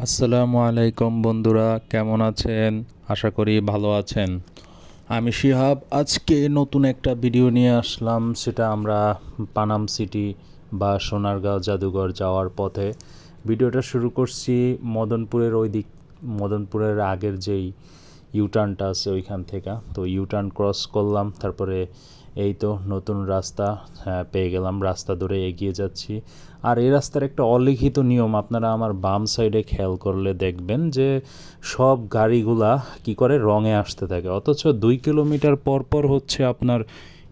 আসসালামু আলাইকুম বন্ধুরা, কেমন আছেন? আশা করি ভালো আছেন। আমি শিহাব, আজকে নতুন একটা ভিডিও নিয়ে আসলাম, সেটা আমরা পানাম সিটি বা সোনারগাঁও জাদুঘর যাওয়ার পথে। ভিডিওটা শুরু করছি মদনপুরের ওই দিক মদনপুরের আগের যেই ইউটার্নটা আছে ওইখান থেকে। তো ইউটার্ন ক্রস করলাম তারপরে এই তো নতুন রাস্তা হ্যাঁ, পেয়ে গেলাম রাস্তা ধরে এগিয়ে যাচ্ছি। আর এই রাস্তার একটা অলিখিত নিয়ম আপনারা আমার বাম সাইডে খেয়াল করলে দেখবেন যে সব গাড়িগুলা কি করে রঙে আসতে থাকে অথচ দুই কিলোমিটার পর পর হচ্ছে আপনার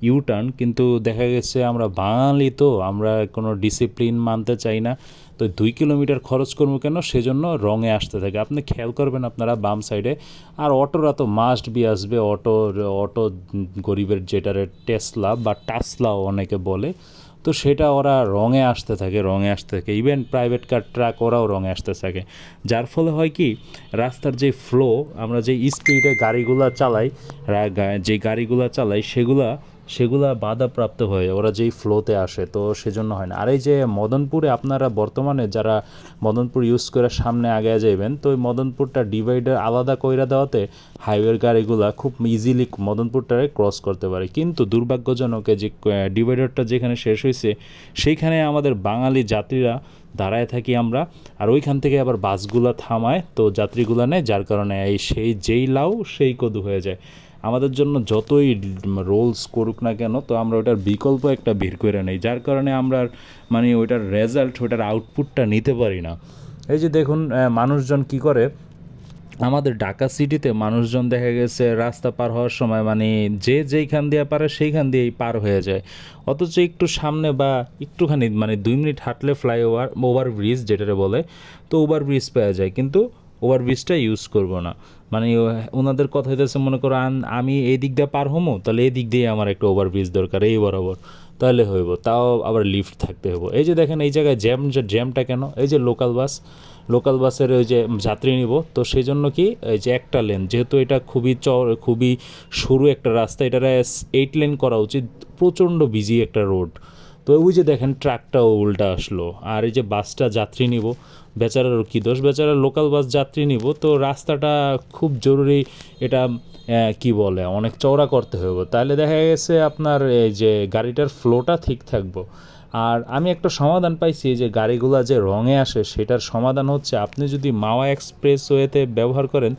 ইউটার্ন কিন্তু দেখা গেছে আমরা বাঙালি তো, আমরা কোনো ডিসিপ্লিন মানতে চাই না। তো দুই কিলোমিটার খরচ করব কেন? সেজন্য রঙে আসতে থাকে। আপনি খেয়াল করবেন আপনারা বাম সাইডে। আর অটোরা তো মাস্ট বি আসবে। অটো অটো গরিবের যেটারে টেসলা বা টাসলাও অনেকে বলে। তো সেটা ওরা রঙে আসতে থাকে, রঙে আসতে থাকে। ইভেন প্রাইভেট কার ট্রাক ওরাও রঙে আসতে থাকে। যার ফলে হয় কি, রাস্তার যে ফ্লো আমরা যে স্পিডে গাড়িগুলো চালাই যে গাড়িগুলো চালাই, সেগুলা সেগুলা বাধাপ্রাপ্ত হয়ে। ওরা যেই ফ্লোতে আসে, তো সেজন্য হয় না আর এই যে মদনপুরে আপনারা বর্তমানে যারা মদনপুর ইউজ করে সামনে আগে যাইবেন, তো ওই মদনপুরটা ডিভাইডার আলাদা কইরা দেওয়াতে হাইওয়ের গাড়িগুলা খুব ইজিলি মদনপুরটারে ক্রস করতে পারে কিন্তু দুর্ভাগ্যজনক যে ডিভাইডারটা যেখানে শেষ হয়েছে সেইখানে আমাদের বাঙালি যাত্রীরা দাঁড়ায় থাকি আমরা, আর ওইখান থেকে আবার বাসগুলা থামায়, তো যাত্রীগুলা নেয়, যার কারণে এই সেই যেই লাউ, সেই কদু হয়ে যায় আমাদের জন্য যতই রোলস করুক না কেন, তো আমরা ওটার বিকল্প একটা বের করে নেই, যার কারণে আমরা মানে ওইটার রেজাল্ট ওইটার আউটপুটটা নিতে পারি না। এই যে দেখুন মানুষজন কি করে? আমাদের ঢাকা সিটিতে মানুষজন দেখা গেছে রাস্তা পার হওয়ার সময় মানে যে যেইখান দিয়ে পারে সেইখান দিয়েই পার হয়ে যায়। অথচ একটু সামনে বা একটুখানি মানে দুই মিনিট হাঁটলে ফ্লাইওভার ওভার ব্রিজ বলে, তো ওভার ব্রিজ পাওয়া যায়। কিন্তু ওভার ব্রিজটা ইউজ করব না। মানে ওনাদের কথা হইতেছে, মনে করো আমি এই দিক দিয়ে পার হমো, তাহলে এই দিক দিয়ে আমার একটা ওভার ব্রিজ দরকার, এই বরাবর। তাহলে হইব, তাও আবার লিফট থাকতে হইব। এই যে দেখেন, এই জায়গায় জ্যাম যে জ্যামটা কেন? এই যে লোকাল বাস লোকাল বাসের ওই যে যাত্রী নিব, তো সেই জন্য কি, এই যে একটা লেন যেহেতু এটা খুবই চর, খুবই সরু একটা রাস্তা, এটারে এইট লেন করা উচিত, প্রচণ্ড বিজি একটা রোড তো ওই যে দেখেন ট্রাকটাও উল্টা আসলো, আর এই যে বাসটা যাত্রী নিব বেচারারও কী দোষ? বেচারা লোকাল বাস যাত্রী নিব, তো রাস্তাটা খুব জরুরি এটা কি বলে, অনেক চওড়া করতে হবে তাহলে দেখা গেছে আপনার এই যে গাড়িটার ফ্লোটা ঠিক থাকব। আর আমি একটা সমাধান পাইছি যে গাড়িগুলা যে রঙে আসে, সেটার সমাধান হচ্ছে আপনি যদি মাওয়া এক্সপ্রেস ওয়েতে ব্যবহার করেন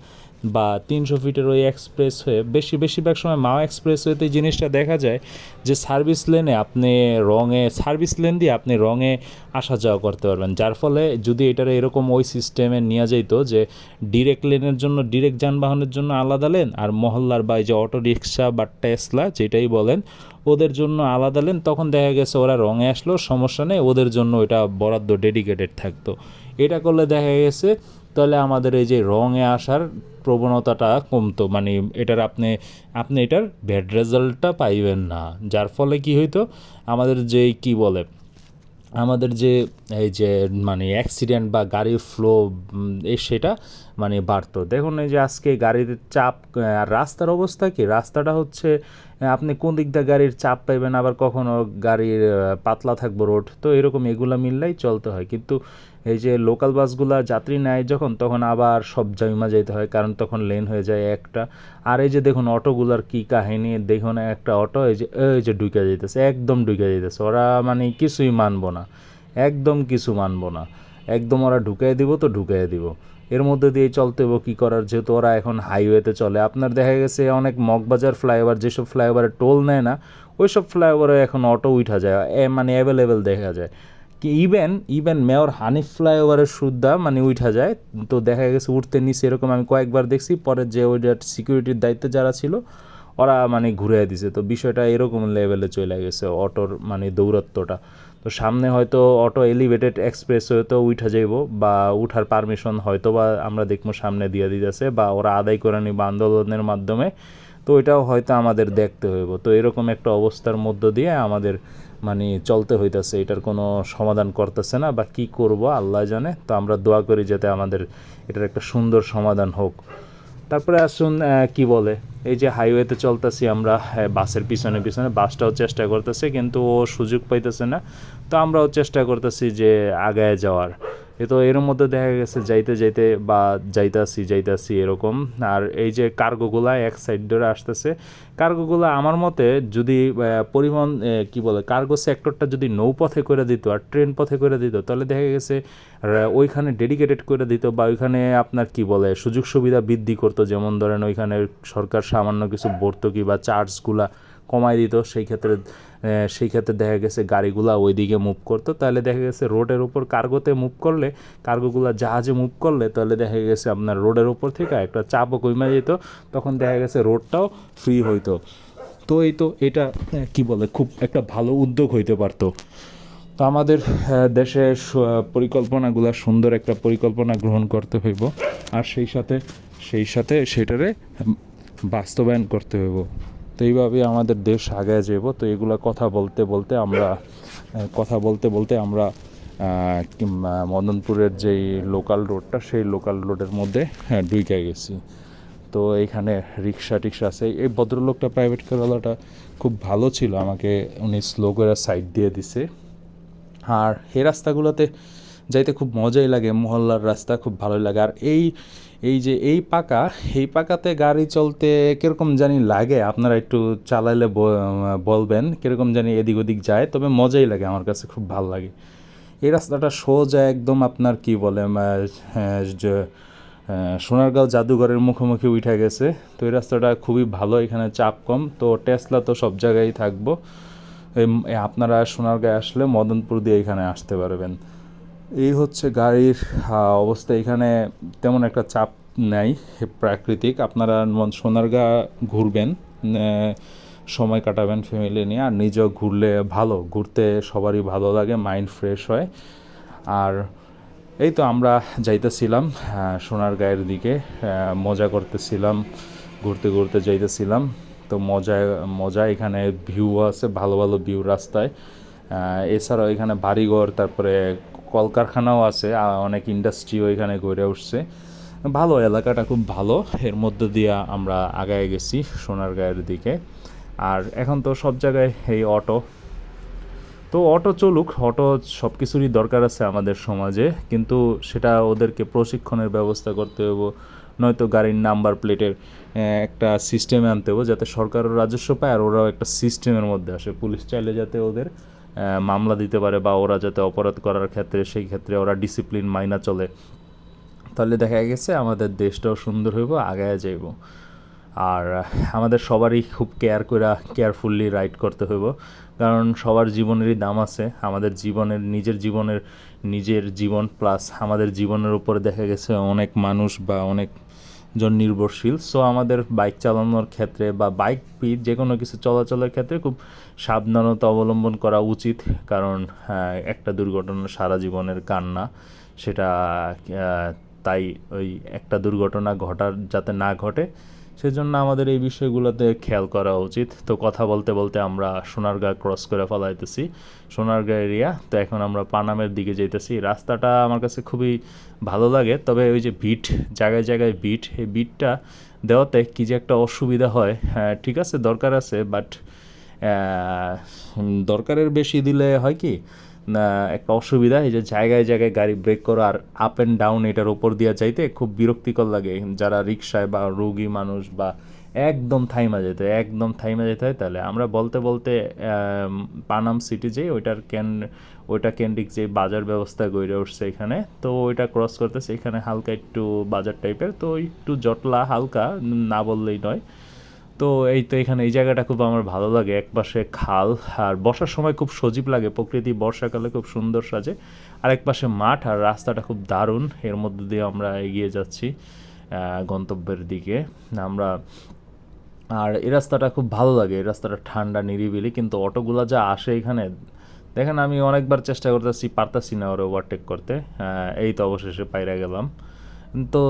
বা তিনশো ফিটের ওই এক্সপ্রেস হয়ে বেশি, বেশিরভাগ সময় মা এক্সপ্রেস ওয়েতে জিনিসটা দেখা যায় যে সার্ভিস লেনে আপনি রঙে সার্ভিস লেন দিয়ে আপনি রঙে আসা যাওয়া করতে পারবেন। যার ফলে যদি এটার এরকম ওই সিস্টেমে নিয়ে যাইতো যে ডিরেক্ট লেনের জন্য ডিরেক্ট যানবাহনের জন্য আলাদা লেন আর মহল্লার বা এই যে অটো রিক্সা বা টেসলা যেটাই বলেন, ওদের জন্য আলাদা লেন তখন দেখা গেছে ওরা রঙে আসলো, সমস্যা নেই, ওদের জন্য এটা বরাদ্দ ডেডিকেটেড থাকতো। এটা করলে দেখা গেছে তাহলে আমাদের এই যে রঙে আসার প্রবণতাটা কমতো। মানে এটার আপনি আপনি এটার ব্যাড রেজাল্টটা পাইবেন না। যার ফলে কি হইতো? আমাদের যে কি বলে? আমাদের যে এই যে মানে অ্যাক্সিডেন্ট বা গাড়ির ফ্লো সেটা মানে বাড়তো। দেখুন এই যে আজকে গাড়ির চাপ আর রাস্তার অবস্থা কি? রাস্তাটা হচ্ছে আপনি কোন দিক দিয়ে গাড়ির চাপ পাইবেন? আবার কখনো গাড়ির পাতলা থাকব রোড তো এরকম এগুলো মিললেই চলতে হয়। কিন্তু এই যে লোকাল বাসগুলা যাত্রী নেয় যখন, তখন আবার সব জমা যেতে হয়। কারণ তখন লেন হয়ে যায় একটা। আর এই যে দেখুন অটোগুলার কি কাহিনী? দেখুন একটা অটো এই যে এই যে ঢুকে যাইতেছে, একদম ঢুকে যাইতেছে। ওরা মানে কিছুই মানবো না। একদম কিছু মানবো না। একদম ওরা ঢুকাই দিব তো ঢুকাই দিব। এর মধ্যে দিয়ে চলতে হব কী করার? যেহেতু ওরা এখন হাইওয়েতে চলে। আপনার দেখা গেছে অনেক মগবাজার ফ্লাইওভার যেসব ফ্লাইওভারে টোল নেয় না, ওইসব ফ্লাইওভারে এখন অটো উঠা যায়। মানে অ্যাভেলেবেল দেখা যায়। কি ইভেন ইভেন মেয়র হানিফ ফ্লাইওভারের সুদ্ধা মানে উঠা যায়। তো দেখা গেছে উঠতে নিচে এরকম আমি কয়েকবার দেখছি। পরে যে ওইটার সিকিউরিটির দায়িত্বে যারা ছিল ওরা মানে ঘুরে দিছে। তো বিষয়টা এরকম লেভেলে চলে গেছে অটোর মানে দৌরত্বটা। তো সামনে হয়তো অটো এলিভেটেড এক্সপ্রেস হয়তো উঠা যাইব বা উঠার পারমিশন হয়তো বা আমরা দেখব সামনে দিয়ে দিতেছে বা ওরা আদায় করে নিব আন্দোলনের মাধ্যমে। তো ওইটাও হয়তো আমাদের দেখতে হইব। তো এরকম একটা অবস্থার মধ্য দিয়ে আমাদের মানে চলতে হইতাছে। এটার কোনো সমাধান করতেছে না বা কি করব আল্লাহ জানে। তো আমরা দোয়া করি যাতে আমাদের এটার একটা সুন্দর সমাধান হোক। তারপরে আসুন কি বলে? এই যে হাইওয়েতে চলতেছি আমরা বাসের পিছনে পিছনে, বাসটাও চেষ্টা করতেছে, কিন্তু ও সুযোগ পাইতেছে না। তো আমরাও চেষ্টা করতেছি যে আগায় যাওয়ার। এ তো এর মধ্যে দেখা গেছে যাইতে যাইতে বা যাইতাছি যাইতাছি এরকম। আর এই যে কার্গোগুলা এক সাইড ধরে আসতেছে, কার্গোগুলা আমার মতে যদি পরিবহন কি বলে, কার্গো সেক্টরটা যদি নৌপথে করে দিত আর ট্রেন পথে করে দিত, তাহলে দেখা গেছে ওইখানে ডেডিকেটেড করে দিত বা ওইখানে আপনার কি বলে, সুযোগ সুবিধা বৃদ্ধি করতো। যেমন ধরেন ওইখানে সরকার সামান্য কিছু ভর্তুকি বা চার্জগুলা কমাই দিত, সেই ক্ষেত্রে সেই ক্ষেত্রে দেখা গেছে গাড়িগুলা ওইদিকে মুভ করতো। তাহলে দেখা গেছে রোডের উপর কার্গোতে মুভ করলে কার্গোগুলা জাহাজে মুভ করলে, তাহলে দেখা গেছে আপনার রোডের উপর থেকে একটা চাপও কমে যেত, তখন দেখা গেছে রোডটাও ফ্রি হইতো। তো এই তো এটা কি বলে, খুব একটা ভালো উদ্যোগ হইতে পারতো। তো আমাদের দেশে পরিকল্পনাগুলো সুন্দর একটা পরিকল্পনা গ্রহণ করতে হইব, আর সেই সাথে সেই সাথে সেটারে বাস্তবায়ন করতে হইব। তো এইভাবে আমাদের দেশ আগায় যাব তো এগুলো কথা বলতে বলতে আমরা, কথা বলতে বলতে আমরা মদনপুরের যেই লোকাল রোডটা সেই লোকাল রোডের মধ্যে হ্যাঁ ঢুকে গেছি। তো এইখানে রিক্সা টিক্সা আছে। এই ভদ্রলোকটা প্রাইভেট কারওয়ালাটা খুব ভালো ছিল। আমাকে উনি স্লো করে সাইড দিয়ে দিছে। আর এই রাস্তাগুলোতে যাইতে খুব মজাই লাগে। মহল্লার রাস্তা খুব ভালোই লাগে। আর এই এই যে এই পাকা এই পাকাতে গাড়ি চলতে কীরকম জানি লাগে? আপনারা একটু চালাইলে বলবেন কীরকম জানি এদিক ওদিক যায় তবে মজাই লাগে আমার কাছে খুব ভালো লাগে। এই রাস্তাটা সোজা একদম আপনার কি বলে হ্যাঁ, সোনারগাঁও জাদুঘরের মুখোমুখি উঠে গেছে। তো এই রাস্তাটা খুবই ভালো এখানে চাপ কম। তো টেসলা তো সব জায়গায় থাকব। আপনারা সোনারগাঁয়ে আসলে মদনপুর দিয়ে এখানে আসতে পারবেন। এই হচ্ছে গাড়ির অবস্থা। এখানে তেমন একটা চাপ নেই প্রাকৃতিক। আপনারা সোনারগাঁ ঘুরবেন সময় কাটাবেন ফ্যামিলি নিয়ে। আর নিজেও ঘুরলে ভালো ঘুরতে সবারই ভালো লাগে মাইন্ড ফ্রেশ হয়। আর এই তো আমরা যাইতেছিলাম আহ, সোনারগাঁয়ের দিকে মজা করতেছিলাম ঘুরতে ঘুরতে যাইতেছিলাম। তো মজা মজা এখানে ভিউ আছে ভালো ভালো ভিউ রাস্তায়। এছাড়াও এখানে বাড়িঘর তারপরে কলকারখানাও আছে অনেক ইন্ডাস্ট্রিও এখানে গড়ে উঠছে। ভালো, এলাকাটা খুব ভালো। এর মধ্য দিয়ে আমরা আগায় গেছি সোনারগাঁয়ের দিকে। আর এখন তো সব জায়গায় এই অটো তো অটো চলুক অটো সব কিছুরই দরকার আছে আমাদের সমাজে। কিন্তু সেটা ওদেরকে প্রশিক্ষণের ব্যবস্থা করতে হবে নয়তো গাড়ির নাম্বার প্লেটের একটা সিস্টেমে আনতে হবে যাতে সরকারও রাজস্ব পায় আর ওরাও একটা সিস্টেমের মধ্যে আসে। পুলিশ চাইলে যাতে ওদের মামলা দিতে পারে বা ওরা যাতে অপরাধ করার ক্ষেত্রে, সেই ক্ষেত্রে ওরা ডিসিপ্লিন মাইনা চলে। তাহলে দেখা গেছে আমাদের দেশটাও সুন্দর হইব, আগায় যাইব। আর আমাদের সবারই খুব কেয়ার করে কেয়ারফুললি রাইড করতে হইব। কারণ সবার জীবনেরই দাম আছে। আমাদের জীবনের, নিজের জীবনের, নিজের জীবন প্লাস আমাদের জীবনের উপরে দেখা গেছে অনেক মানুষ বা অনেক জন নির্ভরশীল। সো আমাদের বাইক চালানোর ক্ষেত্রে বা বাইক যে কোনো কিছু চলাচলের ক্ষেত্রে খুব সাবধানতা অবলম্বন করা উচিত। কারণ হ্যাঁ, একটা দুর্ঘটনা সারা জীবনের কান্না সেটা তাই ওই একটা দুর্ঘটনা ঘটার যাতে না ঘটে। সেজন্য আমাদের এই বিষয়গুলোতে খেয়াল করা উচিত। তো কথা বলতে বলতে আমরা সোনারগাঁ ক্রস করে ফেলাইতেছি। সোনারগাঁ এরিয়া তো এখন আমরা পানামের দিকে যাইতেছি। রাস্তাটা আমার কাছে খুবই ভালো লাগে, তবে ওই যে বিট জায়গায় জায়গায় বিট এই বিটটা দেওয়াতে কী যে একটা অসুবিধা হয় হ্যাঁ ঠিক আছে, দরকার আছে বাট দরকারের বেশি দিলে হয় কি একটা অসুবিধা এই যে জায়গায় জায়গায় গাড়ি ব্রেক করা আর আপ অ্যান্ড ডাউন এটার উপর দিয়ে যাইতে খুব বিরক্তিকর লাগে। যারা রিক্সায় বা রোগী মানুষ বা একদম থাইমা যেতে হয়, একদম থাইমা যেতে হয় তাহলে আমরা বলতে বলতে পানাম সিটি যে ওইটার ক্যান ওইটা কেন্দ্রিক যে বাজার ব্যবস্থা গড়ে উঠছে এখানে তো ওইটা ক্রস করতেছে। এখানে হালকা একটু বাজার টাইপের তো একটু জটলা হালকা না বললেই নয়। তো এই তো এখানে এই জায়গাটা খুব আমার ভালো লাগে একপাশে খাল আর বর্ষার সময় খুব সজীব লাগে, প্রকৃতি বর্ষাকালে খুব সুন্দর সাজে। আর পাশে মাঠ আর রাস্তাটা খুব দারুণ, এর মধ্যে দিয়ে আমরা এগিয়ে যাচ্ছি গন্তব্যের দিকে। আমরা, আর এই রাস্তাটা খুব ভালো লাগে, এই রাস্তাটা ঠান্ডা, নিরিবিলি, কিন্তু অটোগুলো যা আসে এখানে, দেখেন আমি অনেকবার চেষ্টা করতেছি, পারতাছি না ওরা ওভারটেক করতে। এই তো অবশেষে পাইরা গেলাম। তো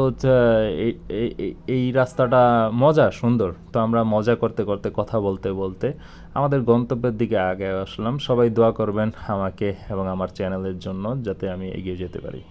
এই রাস্তাটা মজা, সুন্দর। তো আমরা মজা করতে করতে কথা বলতে বলতে আমাদের গন্তব্যের দিকে আগে আসলাম। সবাই দোয়া করবেন আমাকে এবং আমার চ্যানেলের জন্য যাতে আমি এগিয়ে যেতে পারি।